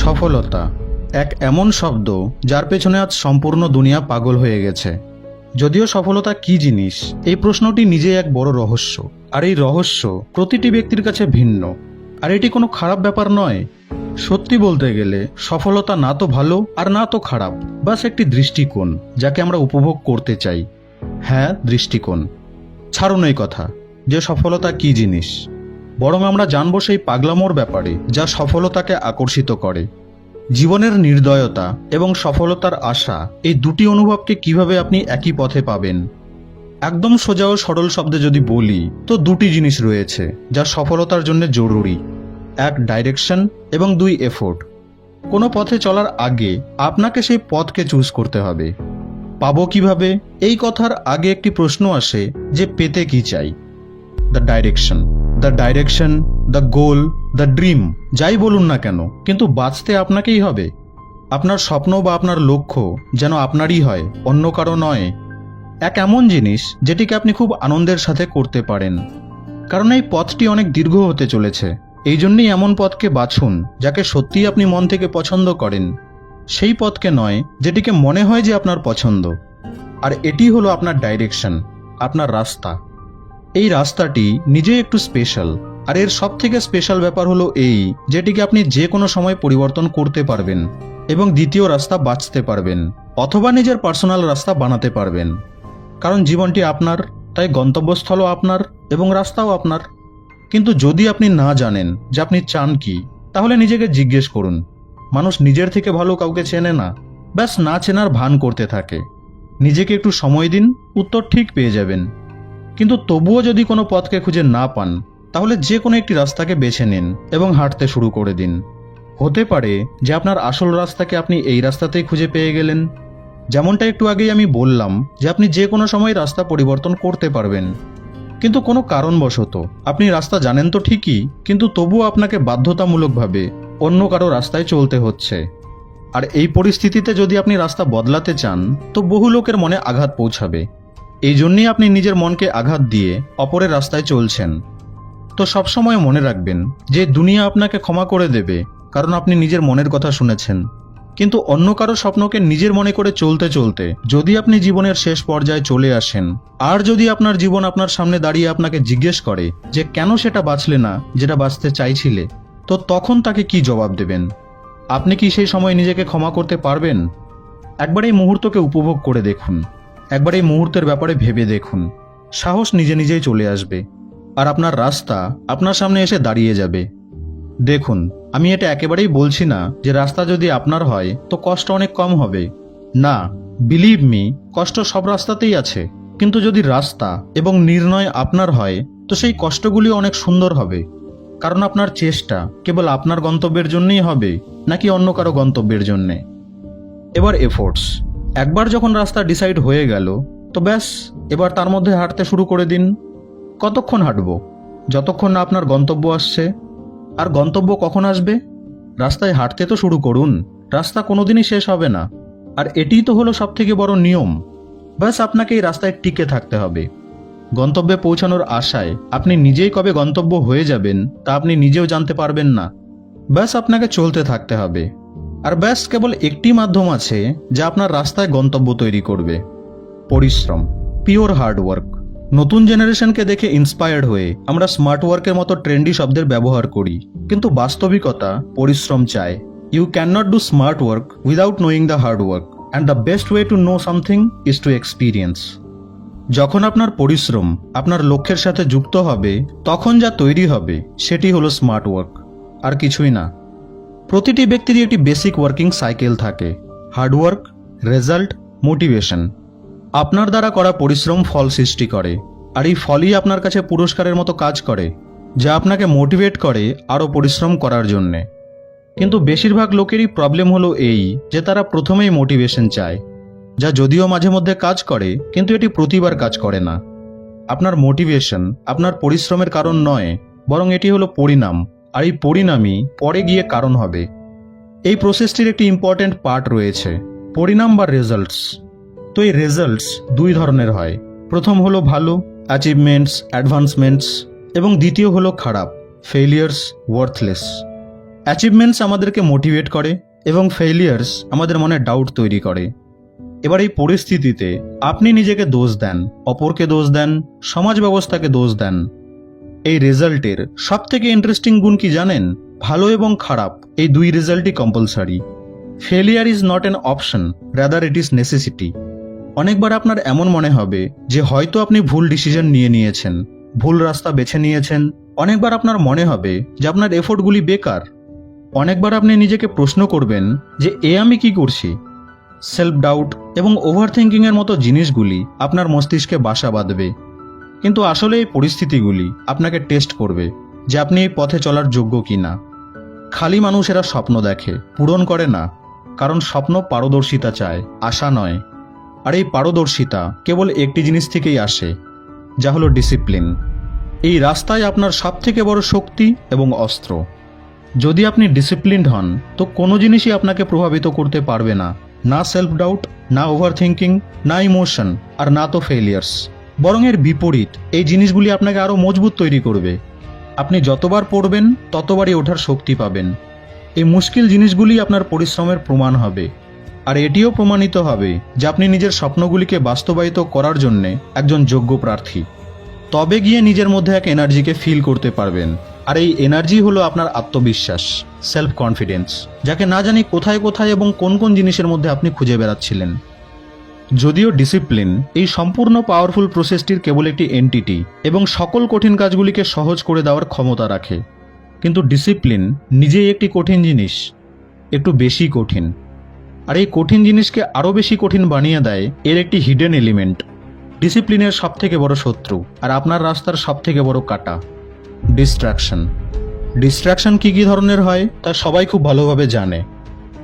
সফলতা, এক এমন শব্দ যার পেছনে আজ সম্পূর্ণ দুনিয়া পাগল হয়ে গেছে। যদিও সফলতা কি জিনিস? এই প্রশ্নটি নিজে এক বড় রহস্য। আর এই রহস্য প্রতিটি ব্যক্তির কাছে ভিন্ন। আর এটি কোনো খারাপ ব্যাপার নয়। সত্যি বলতে গেলে, সফলতা না তো ভালো আর না তো খারাপ, বাস একটি দৃষ্টিকোণ যাকে আমরা উপভোগ করতে চাই। হ্যাঁ দৃষ্টিকোণ। ছাড়ুন এই কথা যে সফলতা কি জিনিস? বরং আমরা জানব সেই পাগলামোর ব্যাপারে, যা সফলতাকে আকর্ষিত করে। জীবনের নির্দয়তা এবং সফলতার আশা, এই দুটি অনুভবকে কীভাবে আপনি একই পথে পাবেন? একদম সোজা ও সরল শব্দে যদি বলি, তো দুটি জিনিস রয়েছে, যা সফলতার জন্য জরুরি। এক ডাইরেকশন এবং দুই এফোর্ট কোনো পথে চলার আগে আপনাকে সেই পথকে চুজ করতে হবে। পাবো কীভাবে? এই কথার আগে একটি প্রশ্ন আসে, যে পেতে কি চাই? The direction the direction the goal the dream যাই বলুন না কেন, কিন্তু বাঁচতে আপনাকেই হবে। আপনার স্বপ্ন বা আপনার লক্ষ্য যেন আপনারই হয়, অন্য কারও নয়। এক এমন জিনিস যেটিকে আপনি খুব আনন্দের সাথে করতে পারেন। কারণ এই পথটি অনেক দীর্ঘ হতে চলেছে। এই জন্যই এমন পথকে বাছুন, যাকে সত্যিই আপনি মন থেকে পছন্দ করেন। সেই পথকে নয়, যেটিকে মনে হয় যে আপনার পছন্দ। আর এটি হলো আপনার ডাইরেকশন আপনার রাস্তা। এই রাস্তাটি নিজেই একটু স্পেশাল আর এর সব থেকে স্পেশাল ব্যাপার হলো এই, যেটিকে আপনি যে কোনো সময় পরিবর্তন করতে পারবেন এবং দ্বিতীয় রাস্তা বাঁচতে পারবেন অথবা নিজের পার্সোনাল রাস্তা বানাতে পারবেন। কারণ জীবনটি আপনার, তাই গন্তব্যস্থলও আপনার এবং রাস্তাও আপনার। কিন্তু যদি আপনি না জানেন যে আপনি চান কি, তাহলে নিজেকে জিজ্ঞেস করুন। মানুষ নিজের থেকে ভালো কাউকে চেনে না, ব্যাস না চেনার ভান করতে থাকে। নিজেকে একটু সময় দিন, উত্তর ঠিক পেয়ে যাবেন। কিন্তু তবুও যদি কোনো পথকে খুঁজে না পান, তাহলে যে কোনো একটি রাস্তাকে বেছে নিন এবং হাঁটতে শুরু করে দিন। হতে পারে যে আপনার আসল রাস্তাকে আপনি এই রাস্তাতেই খুঁজে পেয়ে গেলেন। যেমনটা একটু আগেই আমি বললাম যে আপনি যে কোনো সময় রাস্তা পরিবর্তন করতে পারবেন। কিন্তু কোনো কারণবশত, আপনি রাস্তা জানেন তো ঠিকই, কিন্তু তবুও আপনাকে বাধ্যতামূলকভাবে অন্য কারও রাস্তায় চলতে হচ্ছে। আর এই পরিস্থিতিতে যদি আপনি রাস্তা বদলাতে চান, তো বহু লোকের মনে আঘাত পৌঁছাবে। এই জন্যই আপনি নিজের মনকে আঘাত দিয়ে অপরের রাস্তায় চলছেন। তো সবসময় মনে রাখবেন যে দুনিয়া আপনাকে ক্ষমা করে দেবে, কারণ আপনি নিজের মনের কথা শুনেছেন। কিন্তু অন্য কারও স্বপ্নকে নিজের মনে করে চলতে চলতে যদি আপনি জীবনের শেষ পর্যায়ে চলে আসেন, আর যদি আপনার জীবন আপনার সামনে দাঁড়িয়ে আপনাকে জিজ্ঞেস করে যে কেন সেটা বাঁচলে না, যেটা বাঁচতে চাইছিলে, তো তখন তাকে কি জবাব দেবেন? আপনি কি সেই সময় নিজেকে ক্ষমা করতে পারবেন? একবার এই মুহূর্তকে উপভোগ করে দেখুন। একবার এই মুহূর্তের ব্যাপারে ভেবে দেখুন। সাহস নিজে নিজেই চলে আসবে। আর আপনার রাস্তা আপনার সামনে এসে দাঁড়িয়ে যাবে। দেখুন, আমি এটা একেবারেই বলছি না যে রাস্তা যদি আপনার হয়, তো কষ্ট অনেক কম হবে। না বিলিভ মি কষ্ট সব রাস্তাতেই আছে। কিন্তু যদি রাস্তা এবং নির্ণয় আপনার হয়, তো সেই কষ্টগুলি অনেক সুন্দর হবে। কারণ আপনার চেষ্টা কেবল আপনার গন্তব্যের জন্যই হবে, নাকি অন্য কারও গন্তব্যের জন্যে? এবার এফোর্টস একবার যখন রাস্তা ডিসাইড হয়ে গেল, তো ব্যাস, এবার তার মধ্যে হাঁটতে শুরু করে দিন। কতক্ষণ হাঁটব? যতক্ষণ না আপনার গন্তব্য আসছে। আর গন্তব্য কখন আসবে? রাস্তায় হাঁটতে তো শুরু করুন। রাস্তা কোনোদিনই শেষ হবে না। আর এটিই তো হলো সব থেকে বড় নিয়ম। ব্যাস, আপনাকে এই রাস্তায় টিকে থাকতে হবে। গন্তব্যে পৌঁছানোর আশায় আপনি নিজেই কবে গন্তব্য হয়ে যাবেন, তা আপনি নিজেও জানতে পারবেন না। ব্যাস, আপনাকে চলতে থাকতে হবে। আর ব্যাস, কেবল একটি মাধ্যম আছে যা আপনার রাস্তায় গন্তব্য তৈরি করবে। পরিশ্রম, পিওর হার্ডওয়ার্ক নতুন জেনারেশনকে দেখে ইন্সপায়ার্ড হয়ে আমরা স্মার্ট ওয়ার্কের মতো ট্রেন্ডি শব্দের ব্যবহার করি। কিন্তু বাস্তবিকতা, পরিশ্রম চায়। You can not do smart work without knowing the hard work and the best way to know something is to experience যখন আপনার পরিশ্রম আপনার লক্ষ্যের সাথে যুক্ত হবে, তখন যা তৈরি হবে, সেটি হলো স্মার্ট ওয়ার্ক আর কিছুই না। প্রতিটি ব্যক্তিরই একটি বেসিক ওয়ার্কিং সাইকেল থাকে। হার্ডওয়ার্ক রেজাল্ট মোটিভেশন আপনার দ্বারা করা পরিশ্রম ফল সৃষ্টি করে, আর এই ফলই আপনার কাছে পুরস্কারের মতো কাজ করে, যা আপনাকে মোটিভেট করে আরও পরিশ্রম করার জন্যে। কিন্তু বেশিরভাগ লোকেরই প্রবলেম হলো এই, যে তারা প্রথমেই মোটিভেশন চায়, যা যদিও মাঝে মধ্যে কাজ করে, কিন্তু এটি প্রতিবার কাজ করে না। আপনার মোটিভেশন আপনার পরিশ্রমের কারণ নয়, বরং এটি হলো পরিণাম। আর এই পরিণামই পরে গিয়ে কারণ হবে। এই প্রসেসটির একটি ইম্পর্ট্যান্ট পার্ট রয়েছে। পরিণাম বা রেজাল্টস তো এই রেজাল্টস দুই ধরনের হয়। প্রথম হলো ভালো অ্যাচিভমেন্টস অ্যাডভান্সমেন্টস এবং দ্বিতীয় হলো খারাপ ফেলিয়ার্স ওয়ার্থলেস অ্যাচিভমেন্টস আমাদেরকে মোটিভেট করে এবং ফেলিয়ার্স আমাদের মনে ডাউট তৈরি করে। এবার এই পরিস্থিতিতে আপনি নিজেকে দোষ দেন, অপরকে দোষ দেন, সমাজ ব্যবস্থাকে দোষ দেন। এই রেজাল্টের সব থেকে ইন্টারেস্টিং গুণ কি জানেন? ভালো এবং খারাপ, এই দুই রেজাল্টই compulsory failure is not an option rather it is necessity অনেকবার আপনার এমন মনে হবে যে হয়তো আপনি ভুল ডিসিশন নিয়ে নিয়েছেন, ভুল রাস্তা বেছে নিয়েছেন, অনেকবার আপনার মনে হবে যে আপনার এফোর্টগুলি বেকার। অনেকবার আপনি নিজেকে প্রশ্ন করবেন যে, এ আমি কি করছি? সেলফ ডাউট এবং ওভার থিঙ্কিংয়ের মতো জিনিসগুলি আপনার মস্তিষ্কে বাসা বাঁধবে। কিন্তু আসলে এই পরিস্থিতিগুলি আপনাকে টেস্ট করবে যে আপনি এই পথে চলার যোগ্য কি না খালি মানুষেরা স্বপ্ন দেখে, পূরণ করে না, কারণ স্বপ্ন পারদর্শিতা চায়, আশা নয়। আর এই পারদর্শিতা কেবল একটি জিনিস থেকেই আসে, যা হলো ডিসিপ্লিন এই রাস্তায় আপনার সবথেকে বড় শক্তি এবং অস্ত্র। যদি আপনি ডিসিপ্লিনড হন, তো কোনো জিনিসই আপনাকে প্রভাবিত করতে পারবে না না সেলফ ডাউট না ওভার থিঙ্কিং না ইমোশন আর না তো ফেলিয়ার্স বরং এর বিপরীত, এই জিনিসগুলি আপনাকে আরও মজবুত তৈরি করবে। আপনি যতবার পড়বেন, ততবারই ওঠার শক্তি পাবেন। এই মুশকিল জিনিসগুলি আপনার পরিশ্রমের প্রমাণ হবে। আর এটিও প্রমাণিত হবে যে আপনি নিজের স্বপ্নগুলিকে বাস্তবায়িত করার জন্য একজন যোগ্য প্রার্থী। তবে গিয়ে নিজের মধ্যে এক এনার্জিকে ফিল করতে পারবেন। আর এই এনার্জি হলো আপনার আত্মবিশ্বাস সেলফ কনফিডেন্স যাকে না জানি কোথায় কোথায় এবং কোন কোন জিনিসের মধ্যে আপনি খুঁজে বেড়াচ্ছিলেন। যদিও ডিসিপ্লিন, এই সম্পূর্ণ পাওয়ারফুল প্রসেসটির কেবল একটি এন্টিটি এবং সকল কঠিন কাজগুলিকে সহজ করে দেওয়ার ক্ষমতা রাখে। কিন্তু ডিসিপ্লিন নিজেই একটি কঠিন জিনিস, একটু বেশি কঠিন। আর এই কঠিন জিনিসকে আরও বেশি কঠিন বানিয়ে দেয় এর একটি হিডেন এলিমেন্ট ডিসিপ্লিনের সব থেকে বড় শত্রু আর আপনার রাস্তার সব থেকে বড় কাটা ডিস্ট্রাকশন ডিস্ট্রাকশন কী কী ধরনের হয় তা সবাই খুব ভালোভাবে জানে।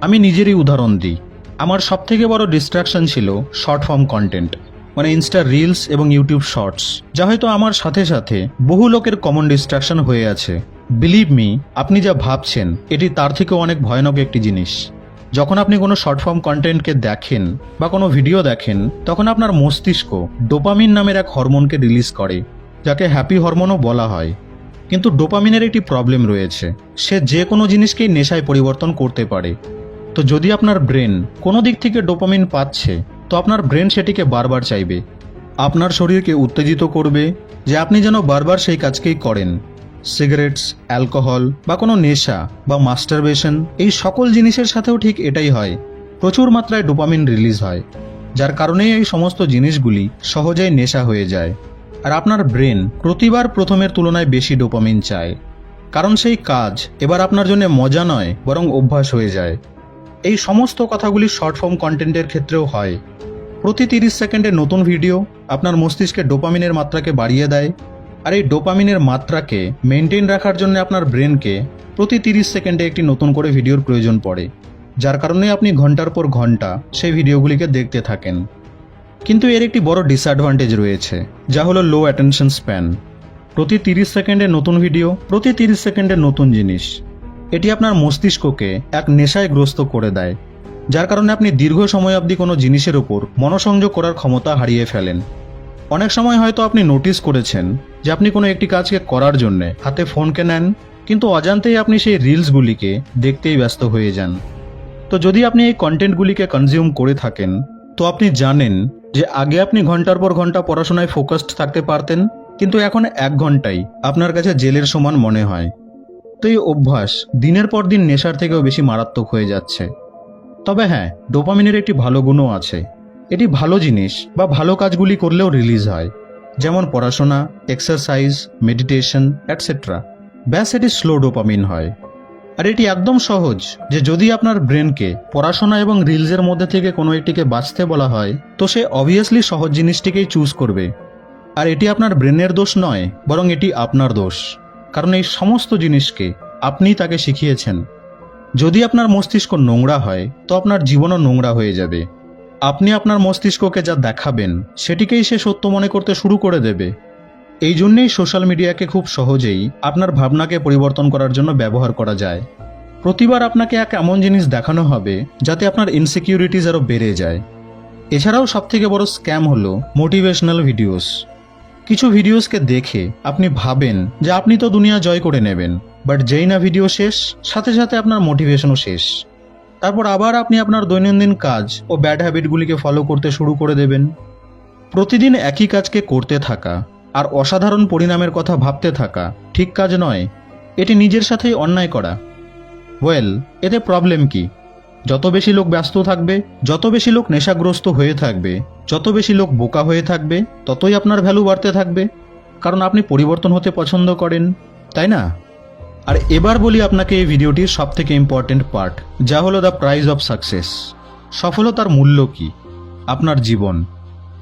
আমি নিজেরই উদাহরণ দিই। আমার সব থেকে বড় ডিস্ট্রাকশন ছিল শর্ট ফর্ম কন্টেন্ট মানে ইনস্টা রিলস এবং ইউটিউব শর্টস যা হয়তো আমার সাথে সাথে বহু লোকের কমন ডিস্ট্রাকশন হয়ে আছে। বিলিভ মি আপনি যা ভাবছেন, এটি তার থেকেও অনেক ভয়ানক একটি জিনিস। যখন আপনি কোনো শর্ট ফর্ম কন্টেন্টকে দেখেন বা কোনো ভিডিও দেখেন, তখন আপনার মস্তিষ্ক ডোপামিন নামের এক হরমোনকে রিলিজ করে, যাকে হ্যাপি হরমোনও বলা হয়। কিন্তু ডোপামিনের একটি প্রবলেম রয়েছে। সে যে কোনো জিনিসকেই নেশায় পরিবর্তন করতে পারে। তো যদি আপনার ব্রেন কোনো দিক থেকে ডোপামিন পাচ্ছে, তো আপনার ব্রেন সেটিকে বারবার চাইবে। আপনার শরীরকে উত্তেজিত করবে যে আপনি যেন বারবার সেই কাজকেই করেন। সিগারেটস, অ্যালকোহল বা কোনো নেশা বা মাস্টারবেশন, এই সকল জিনিসের সাথেও ঠিক এটাই হয়, প্রচুর মাত্রায় ডোপামিন রিলিজ হয়, যার কারণেই এই সমস্ত জিনিসগুলি সহজেই নেশা হয়ে যায়। আর আপনার ব্রেন প্রতিবার প্রথমের তুলনায় বেশি ডোপামিন চায়, কারণ সেই কাজ এবার আপনার জন্য মজা নয়, বরং অভ্যাস হয়ে যায়। এই সমস্ত কথাগুলি শর্ট ফর্ম কন্টেন্টের ক্ষেত্রেও হয়। প্রতি তিরিশ সেকেন্ডে নতুন ভিডিও আপনার মস্তিষ্কে ডোপামিনের মাত্রাকে বাড়িয়ে দেয় আর এই ডোপামিনের মাত্রাকে মেনটেন রাখার জন্য আপনার ব্রেনকে প্রতি তিরিশ সেকেন্ডে একটি নতুন করে ভিডিওর প্রয়োজন পড়ে, যার কারণে আপনি ঘণ্টার পর ঘণ্টা সেই ভিডিওগুলিকে দেখতে থাকেন। কিন্তু এর একটি বড় ডিসঅ্যাডভান্টেজ রয়েছে, যা হলো লো অ্যাটেনশন স্প্যান প্রতি তিরিশ সেকেন্ডে নতুন ভিডিও প্রতি তিরিশ সেকেন্ডে নতুন জিনিস। এটি আপনার মস্তিষ্ককে এক নেশায় গ্রস্ত করে দেয়, যার কারণে আপনি দীর্ঘ সময় অবধি কোনো জিনিসের ওপর মনোসংযোগ করার ক্ষমতা হারিয়ে ফেলেন। অনেক সময় হয়তো আপনি নোটিস করেছেন যে আপনি কোনো একটি কাজকে করার জন্যে হাতে ফোনকে নেন, কিন্তু অজান্তেই আপনি সেই রিলসগুলিকে দেখতেই ব্যস্ত হয়ে যান। তো যদি আপনি এই কন্টেন্টগুলিকে কনজিউম করে থাকেন, তো আপনি জানেন যে আগে আপনি ঘণ্টার পর ঘণ্টা পড়াশোনায় ফোকাসড থাকতে পারতেন, কিন্তু এখন এক ঘন্টাই আপনার কাছে জেলের সমান মনে হয়। এই অভ্যাস দিনের পর দিন নেশার থেকেও বেশি মারাত্মক হয়ে যাচ্ছে। তবে হ্যাঁ ডোপামিনের একটি ভালো গুণও আছে। এটি ভালো জিনিস বা ভালো কাজগুলি করলেও রিলিজ হয়। যেমন পড়াশোনা, এক্সারসাইজ, মেডিটেশন অ্যাটসেট্রা ব্যাস, এটি স্লো ডোপামিন হয়। আর এটি একদম সহজ যে যদি আপনার ব্রেনকে পড়াশোনা এবং রিলসের মধ্যে থেকে কোনো একটিকে বাঁচতে বলা হয়, তো সে অবভিয়াসলি সহজ জিনিসটিকেই চুজ করবে। আর এটি আপনার ব্রেনের দোষ নয়, বরং এটি আপনার দোষ। কারণ এই সমস্ত জিনিসকে আপনি তাকে শিখিয়েছেন। যদি আপনার মস্তিষ্ক নোংরা হয়, তো আপনার জীবনও নোংরা হয়ে যাবে। আপনি আপনার মস্তিষ্ককে যা দেখাবেন, সেটিকেই সে সত্য মনে করতে শুরু করে দেবে। এই জন্যেই সোশ্যাল মিডিয়াকে খুব সহজেই আপনার ভাবনাকে পরিবর্তন করার জন্য ব্যবহার করা যায়। প্রতিবার আপনাকে এক এমন জিনিস দেখানো হবে, যাতে আপনার ইনসিকিউরিটিজ আরও বেড়ে যায়। এছাড়াও সবথেকে বড় স্ক্যাম হলো মোটিভেশনাল ভিডিওস কিছু ভিডিওসকে দেখে আপনি ভাবেন যে আপনি তো দুনিয়া জয় করে নেবেন বাট যেই না ভিডিও শেষ, সাথে সাথে আপনার মোটিভেশনও শেষ। তারপর আবার আপনি আপনার দৈনন্দিন কাজ ও ব্যাড হ্যাবিটগুলিকে ফলো করতে শুরু করে দেবেন। প্রতিদিন একই কাজকে করতে থাকা আর অসাধারণ পরিণামের কথা ভাবতে থাকা ঠিক কাজ নয়, এটি নিজের সাথেই অন্যায় করা। ওয়েল এতে প্রবলেম কি? যত বেশি লোক ব্যস্ত থাকবে, যত বেশি লোক নেশাগ্রস্ত হয়ে থাকবে, যত বেশি লোক বোকা হয়ে থাকবে, ততই আপনার ভ্যালু বাড়তে থাকবে। কারণ আপনি পরিবর্তন হতে পছন্দ করেন, তাই না? আর এবার বলি আপনাকে এই ভিডিওটির সব থেকে ইম্পর্টেন্ট পার্ট যা হলো দ্য প্রাইজ অফ সাকসেস সফলতার মূল্য কি? আপনার জীবন।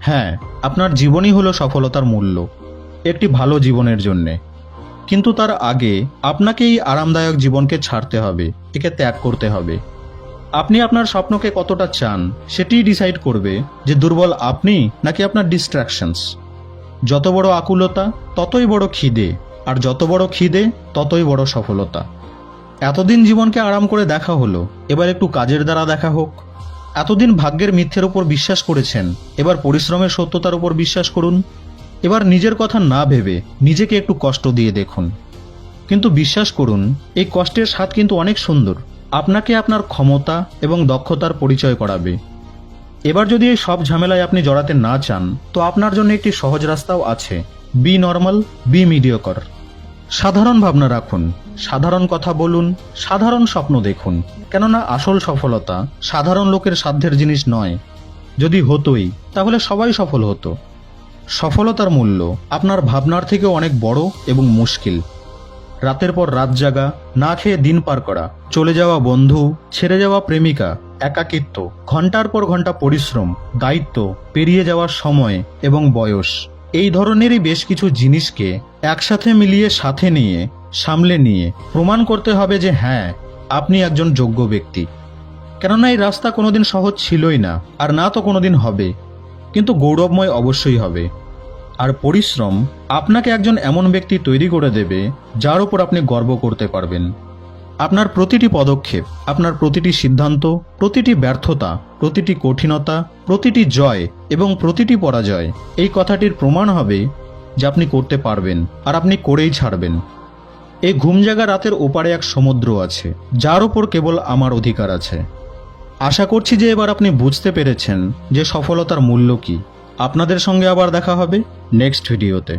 হ্যাঁ আপনার জীবনই হলো সফলতার মূল্য, একটি ভালো জীবনের জন্যে। কিন্তু তার আগে আপনাকে এই আরামদায়ক জীবনকে ছাড়তে হবে, একে ত্যাগ করতে হবে। আপনি আপনার স্বপ্নকে কতটা চান, সেটিই ডিসাইড করবে যে দুর্বল আপনি নাকি আপনার ডিস্ট্র্যাকশনস যত বড় আকুলতা, ততই বড় খিদে, আর যত বড় খিদে, ততই বড় সফলতা। এতদিন জীবনকে আরাম করে দেখা হলো, এবার একটু কাজের দ্বারা দেখা হোক। এতদিন ভাগ্যের মিথ্যের উপর বিশ্বাস করেছেন, এবার পরিশ্রমের সত্যতার উপর বিশ্বাস করুন। এবার নিজের কথা না ভেবে নিজেকে একটু কষ্ট দিয়ে দেখুন। কিন্তু বিশ্বাস করুন, এই কষ্টের স্বাদ কিন্তু অনেক সুন্দর। আপনাকে আপনার ক্ষমতা এবং দক্ষতার পরিচয় করাবে। এবার যদি এই সব ঝামেলায় আপনি জড়াতে না চান, তো আপনার জন্য একটি সহজ রাস্তাও আছে। বি নর্মাল বি মিডিয়কর সাধারণ ভাবনা রাখুন, সাধারণ কথা বলুন, সাধারণ স্বপ্ন দেখুন। কেননা আসল সফলতা সাধারণ লোকের সাধ্যের জিনিস নয়। যদি হতোই, তাহলে সবাই সফল হতো। সফলতার মূল্য আপনার ভাবনার থেকে অনেক বড় এবং মুশকিল। রাতের পর রাত জাগা, না খেয়ে দিন পার করা। চলে যাওয়া বন্ধু, ছেড়ে যাওয়া প্রেমিকা, একাকিত্ব, ঘণ্টার পর ঘণ্টা পরিশ্রম, দায়িত্ব, পেরিয়ে যাওয়ার সময় এবং বয়স। এই ধরনেরই বেশ কিছু জিনিসকে একসাথে মিলিয়ে, সাথে নিয়ে, সামলে নিয়ে প্রমাণ করতে হবে যে হ্যাঁ আপনি একজন যোগ্য ব্যক্তি। কেননা এই রাস্তা কোনোদিন সহজ ছিলই না, আর না তো কোনোদিন হবে। কিন্তু গৌরবময় অবশ্যই হবে। আর পরিশ্রম আপনাকে একজন এমন ব্যক্তি তৈরি করে দেবে যার উপর আপনি গর্ব করতে পারবেন। আপনার প্রতিটি পদক্ষেপ, আপনার প্রতিটি সিদ্ধান্ত, প্রতিটি ব্যর্থতা, প্রতিটি কঠিনতা, প্রতিটি জয় এবং প্রতিটি পরাজয়, এই কথাটির প্রমাণ হবে যে আপনি করতে পারবেন আর আপনি করেই ছাড়বেন। এই ঘুমজাগা রাতের ওপারে এক সমুদ্র আছে, যার উপর কেবল আমার অধিকার আছে। আশা করছি যে এবার আপনি বুঝতে পেরেছেন যে সফলতার মূল্য কি। আপনাদের সঙ্গে আবার দেখা হবে নেক্সট ভিডিওতে।